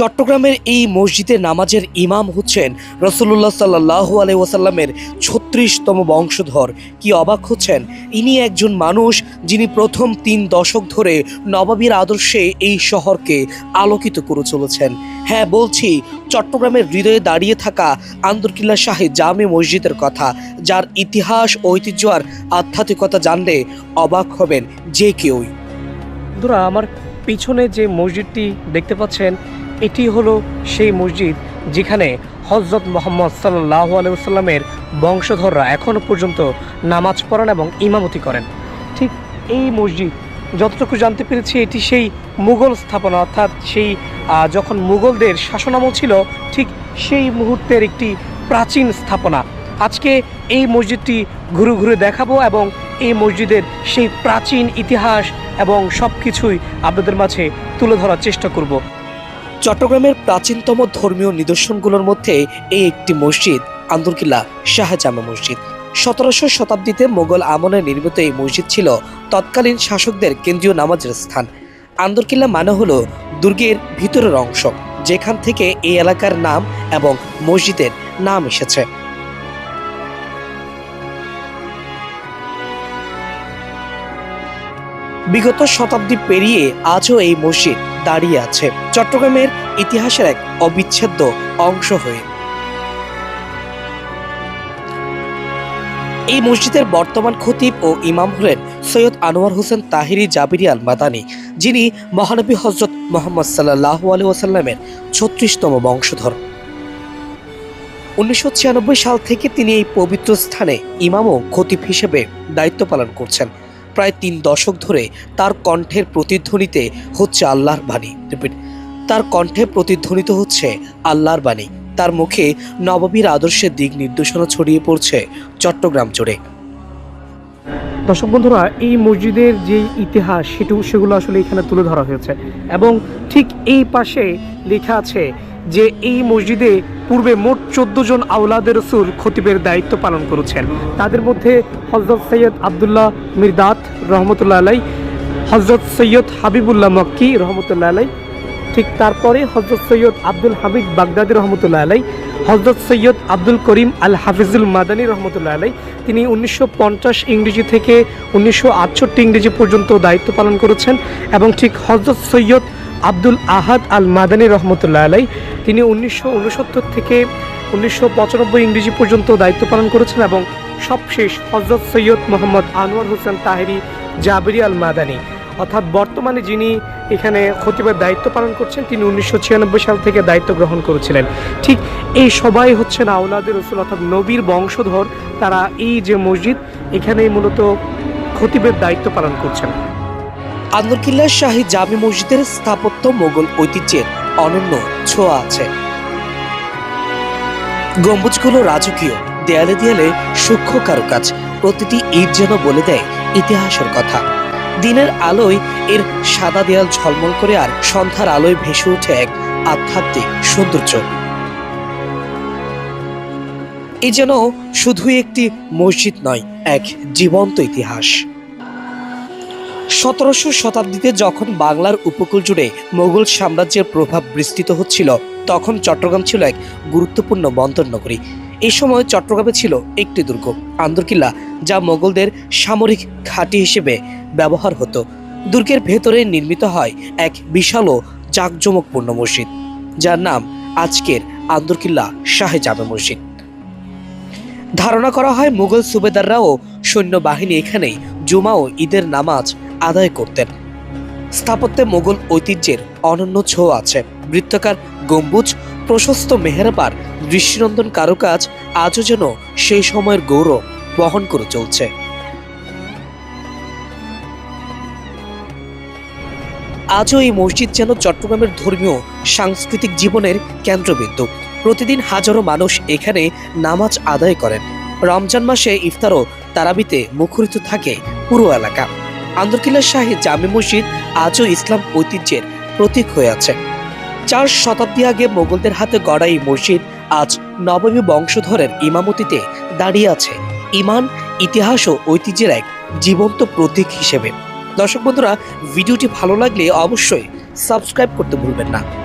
চট্টগ্রামের এই মসজিদে নামাজের ইমাম হচ্ছেন রসুল্লাহ সাল্লাহ আলাই ওসাল্লামের ছত্রিশতম বংশধর। কি অবাক হচ্ছেন? ইনি একজন মানুষ যিনি প্রথম তিন দশক ধরে নবাবীর আদর্শে এই শহরকে আলোকিত করে চলেছেন। হ্যাঁ বলছি, চট্টগ্রামের হৃদয়ে দাঁড়িয়ে থাকা আন্দরকিল্লা শাহী জামে মসজিদের কথা, যার ইতিহাস, ঐতিহ্য আর আধ্যাত্মিকতা জানলে অবাক হবেন যে কেউই। আমার পিছনে যে মসজিদটি দেখতে পাচ্ছেন এটি হলো সেই মসজিদ যেখানে হজরত মোহাম্মদ সাল্লাহ আলাইসাল্লামের বংশধররা এখনও পর্যন্ত নামাজ পড়েন এবং ইমামতি করেন। ঠিক এই মসজিদ, যতটুকু জানতে পেরেছি, এটি সেই মুঘল স্থাপনা, অর্থাৎ সেই যখন মুঘলদের শাসনামল ছিল, ঠিক সেই মুহূর্তের একটি প্রাচীন স্থাপনা। আজকে এই মসজিদটি ঘুরে ঘুরে দেখাবো এবং এই মসজিদের সেই প্রাচীন ইতিহাস এবং সব কিছুই আপনাদের মাঝে তুলে ধরার চেষ্টা করব। চট্টগ্রামের প্রাচীনতম ধর্মীয় নিদর্শনগুলোর মধ্যে এই একটি মসজিদ, আন্দরকিল্লা শাহজামা মসজিদ। সতেরোশো শতাব্দীতে মোগল আমলে নির্মিত এই মসজিদ ছিল তৎকালীন শাসকদের কেন্দ্রীয় নামাজের স্থান। আন্দরকিল্লা মানে হলো দুর্গের ভিতরের অংশ, যেখান থেকে এই এলাকার নাম এবং মসজিদের নাম এসেছে। বিগত শতাব্দী পেরিয়ে আজও এই মসজিদ দাঁড়িয়ে আছে। চট্টগ্রামের ইতিহাসের এক অবিচ্ছেদ্য অংশ হয়ে। এই মসজিদের বর্তমান খতিব ও ইমাম হলেন সৈয়দ আনোয়ার হোসেন তাহিরি জাবিরি আল মাদানী যিনি মহানবী হজরত মোহাম্মদ সাল্লাহ আলী ওসাল্লামের ছত্রিশতম বংশধর। উনিশশো ছিয়ানব্বই সাল থেকে তিনি এই পবিত্র স্থানে ইমাম ও খতিব হিসেবে দায়িত্ব পালন করছেন। প্রায় তিন দশক ধরে তার কণ্ঠের প্রতিধ্বনিতে হচ্ছে আল্লাহর বাণী। রিপিট, তার কণ্ঠে প্রতিধ্বনিত হচ্ছে আল্লাহর বাণী। তার মুখে নববীর আদর্শের দিক নির্দেশনা ছড়িয়ে পড়ছে চট্টগ্রাম জুড়ে। দর্শক বন্ধুরা, এই মসজিদের যে ইতিহাস, সেটু, সেগুলো আসলে এখানে তুলে ধরা হয়েছে। এবং ঠিক এই পাশে লেখা আছে যে এই মসজিদে পূর্বে মোট চোদ্দ জন আউলাদের রসুল খতিবের দায়িত্ব পালন করেছেন। তাদের মধ্যে হজরত সৈয়দ আবদুল্লাহ মির্দাত রহমতুল্লাহ আলাই, হজরত সৈয়দ হাবিবুল্লাহ মক্কি রহমতুল্লাহ আলাই, ঠিক তারপরে হজরত সৈয়দ আব্দুল হামিদ বাগদাদি রহমতুল্লাহ আলাই, হজরত সৈয়দ আব্দুল করিম আল হাফিজুল মাদানী রহমতুল্লাহ আলাই, তিনি উনিশশো পঞ্চাশ ইংরেজি থেকে উনিশশো আটষট্টি ইংরেজি পর্যন্ত দায়িত্ব পালন করেছেন এবং ঠিক হজরত সৈয়দ আব্দুল আহাদ আল মাদানী রহমতুল্লাহ আলাই, তিনি উনিশশো উনসত্তর থেকে উনিশশো পঁচানব্বই ইংরেজি পর্যন্ত দায়িত্ব পালন করেছেন এবং সবশেষ হজরত সৈয়দ মোহাম্মদ আনোয়ার হোসেন তাহেরি জাবেরি আল মাদানি। অর্থাৎ বর্তমানে যিনি এখানে খতিবের দায়িত্ব পালন করছেন, তিনি উনিশশো ছিয়ানব্বই সাল থেকে দায়িত্ব গ্রহণ করেছিলেন। ঠিক এই সবাই হচ্ছেন আউলাদের রসুল, অর্থাৎ নবীর বংশধর তারা এই যে মসজিদ এখানে মূলত খতিবের দায়িত্ব পালন করছেন। আন্দরকিল্লা শাহী জামে মসজিদের স্থাপত্য মোগল ঐতিহ্যের অনন্য ছোঁয়া আছে। গম্বুজগুলো রাজকীয়। দেয়ালে দেয়ালে সূক্ষ্ম কারুকাজ, প্রতিটি ইট যেন বলে দেয় ইতিহাসের কথা। দিনের আলোয় এর সাদা দেয়াল ঝলমল করে আর সন্ধ্যার আলোয় ভেসে ওঠে এক আধ্যাত্মিক সৌন্দর্য। এই যেন শুধুই একটি মসজিদ নয়, এক জীবন্ত ইতিহাস। সতেরোশো শতাব্দীতে যখন বাংলার উপকূল জুড়ে মোগল সাম্রাজ্যের প্রভাব বিস্তৃত হচ্ছিল তখন চট্টগ্রাম ছিল এক গুরুত্বপূর্ণ বন্দর নগরী। এই সময় চট্টগ্রামে ছিল একটি দুর্গ, আন্দরকিল্লা, যা মোগলদের সামরিক ঘাঁটি হিসেবে ব্যবহার হতো। দুর্গের ভেতরে নির্মিত হয় এক বিশাল ও জাঁকজমকপূর্ণ মসজিদ, যার নাম আজকের আন্দরকিল্লা শাহে জামে মসজিদ। ধারণা করা হয় মুঘল সুবেদাররাও সৈন্যবাহিনী এখানেই জুমা ও ঈদের নামাজ আদায় করতেন। স্থাপত্যে মোগল ঐতিহ্যের অনন্য ছোঁয়া আছে। বৃত্তাকার গম্বুজ, প্রশস্ত মেহেরাবার, দৃষ্টিনন্দন কারুকাজ আজও যেন সেই সময়ের গৌরব বহন করে চলছে। আজও এই মসজিদ যেন চট্টগ্রামের ধর্মীয় সাংস্কৃতিক জীবনের কেন্দ্রবিন্দু। প্রতিদিন হাজারো মানুষ এখানে নামাজ আদায় করেন। রমজান মাসে ইফতার ও তারাবিতে মুখরিত থাকে পুরো এলাকা। আন্দরকিল্লা শাহী জামে মসজিদ আজও ইসলাম ঐতিহ্যের প্রতীক হয়ে আছে। চার শতাব্দী আগে মোগলদের হাতে গড়া এই মসজিদ আজ নবমী বংশধরের ইমামতিতে দাঁড়িয়ে আছে। ইমান, ইতিহাস ও ঐতিহ্যের এক জীবন্ত প্রতীক হিসেবে। দর্শক বন্ধুরা, ভিডিওটি ভালো লাগলে অবশ্যই সাবস্ক্রাইব করতে ভুলবেন না।